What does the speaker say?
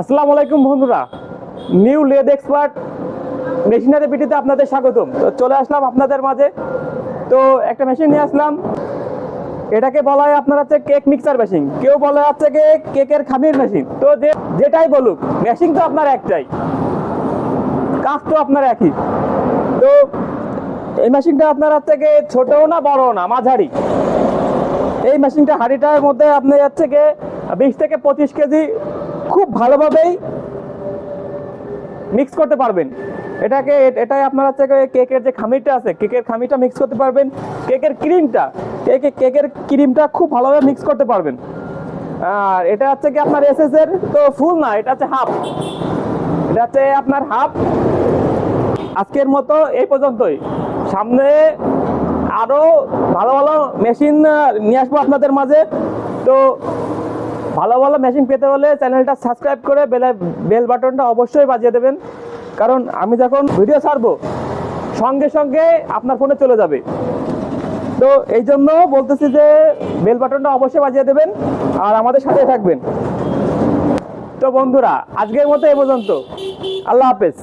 আসসালামু আলাইকুম বন্ধুরা। নিউ লেদ এক্সপার্ট মেশিনারি বিটিতে আপনাদের স্বাগতম। তো চলে আসলাম আপনাদের মাঝে। তো একটা মেশিন নিয়ে আসলাম। এটাকে বলা হয় আপনার হচ্ছে কেক মিক্সার মেশিন কেউ বলে হচ্ছে কি কেকের খামির মেশিন তো যেটাই বলুক মেশিন তো আপনার একটাই। কাজ তো আপনার একই। তো এই মেশিনটা আপনার হচ্ছে কি ছোটও না, বড়ও না, মাঝারি। এই মেশিনটা হাঁড়িটার মধ্যে আপনি হচ্ছে গিয়ে বিশ থেকে পঁচিশ কেজি খুব ভালোভাবেই মিক্স করতে পারবেন। এটাকে, এটাই আপনার হচ্ছে কেকের যে খামিটা আছে কেকের খামিটা মিক্স করতে পারবেন। কেকের ক্রিমটা কেকে কেকের ক্রিমটা খুব ভালোভাবে মিক্স করতে পারবেন। আর এটা হচ্ছে কি আপনার এসএস এর তো ফুল না, এটা হচ্ছে হাফ এটা হচ্ছে আপনার হাফ আজকের মতো এই পর্যন্তই। সামনে আরও ভালো ভালো মেশিন নিয়ে আসব আপনাদের মাঝে। তো ভালো ভালো মেশিন পেতে হলে চ্যানেলটা সাবস্ক্রাইব করে বেল বেল বাটনটা অবশ্যই বাজিয়ে দেবেন। কারণ আমি যখন ভিডিও ছাড়বো, সঙ্গে সঙ্গে আপনার ফোনে চলে যাবে। তো এই জন্য বলতেছি যে বেল বাটনটা অবশ্যই বাজিয়ে দেবেন আর আমাদের সাথে থাকবেন। তো বন্ধুরা, আজকের মতো এ পর্যন্ত। আল্লাহ হাফেজ।